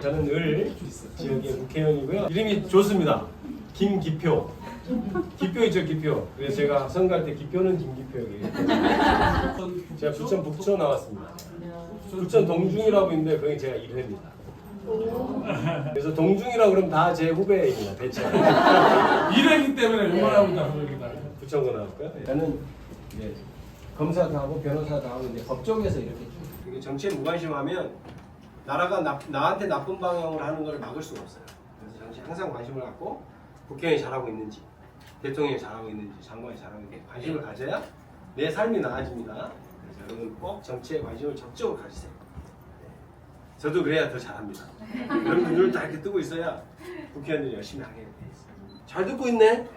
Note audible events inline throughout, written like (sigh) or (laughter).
저는 을 지역의 국회의원이고요. 이름이 좋습니다. 김기표. 기표 있죠, 기표. 그래서 제가 선거할 때 기표는 김기표예요. 제가 부천 북초 나왔습니다. 부천 동중이라고 있는데 거기 제가 1회입니다. 그래서 동중이라고 그러면 다 제 후배입니다. 대체. 일회기 때문에 응원하고 있다 그러기다. 부천고 나왔고요. 저는 이제 검사도 하고 변호사도 하고 이제 법정에서 이렇게 정치에 무관심하면 나라가 나, 나한테 나쁜 방향으로 하는 걸 막을 수가 없어요. 그래서 정치에 항상 관심을 갖고 국회의원이 잘하고 있는지, 대통령이 잘하고 있는지, 장관이 잘하고 있는지 관심을 가져야 내 삶이 나아집니다. 그래서 여러분 꼭 정치에 관심을 적극적으로 가지세요. 네. 저도 그래야 더 잘합니다. 여러분 눈을 딱 이렇게 뜨고 있어야 국회의원들이 열심히 하게 돼 있어요. 잘 듣고 있네. (laughs)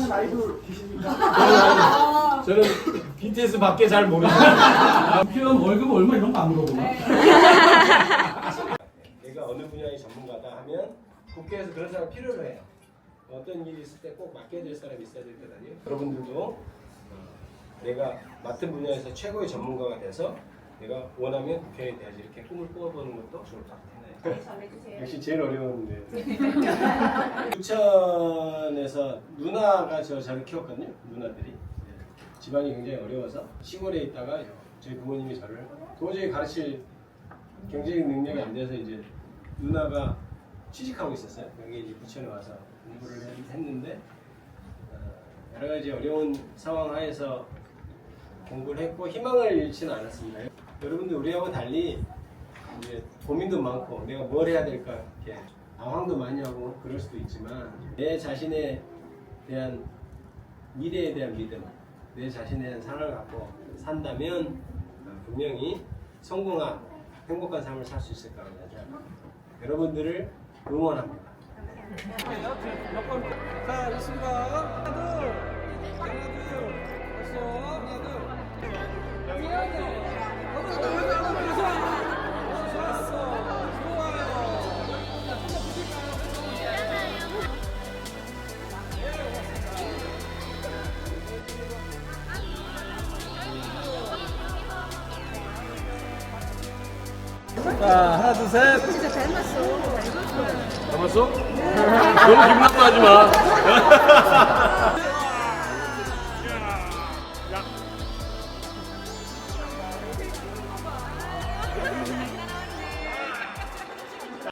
하는 아이돌 저는 BTS 밖에 잘 모르겠어요. 국회의원 월급 얼마 이런 거 안 물어보나? 내가 어느 분야의 전문가다 하면 국회에서 그런 사람 필요로 해요. 어떤 일이 있을 때 꼭 맡겨야 될 사람이 있어야 될 거다니요. 여러분들도 어, 내가 맡은 분야에서 최고의 전문가가 돼서 내가 원하면 국회에 대해서 이렇게 꿈을 꾸어보는 것도 좋을 것 같아요. 역시 제일 어려운데. (laughs) 부천에서 누나가 저 저를 키웠거든요. 누나들이 네. 집안이 굉장히 어려워서 시골에 있다가 저희 부모님이 저를 도저히 가르칠 경제적 능력이 안 돼서 이제 누나가 취직하고 있었어요. 여기 이제 부천에 와서 공부를 했- 했는데 어, 여러 가지 어려운 상황 하에서 공부를 했고 희망을 잃지는 않았습니다. 여러분들 우리하고 달리 이제 고민도 많고 내가 뭘 해야 될까 이렇게 방황도 많이 하고 그럴 수도 있지만 내 자신에 대한 미래에 대한 믿음, 내 자신에 대한 사랑을 갖고 산다면 어, 분명히 성공한 행복한 삶을 살 수 있을 거라고 생각합니다. 여러분들을 응원합니다. 자, 좋습니다. 하나, 둘. 하나, 둘. 됐어. 자, 하나, 둘, 셋. 담았어? 너무 기분 나빠하지 마. (laughs)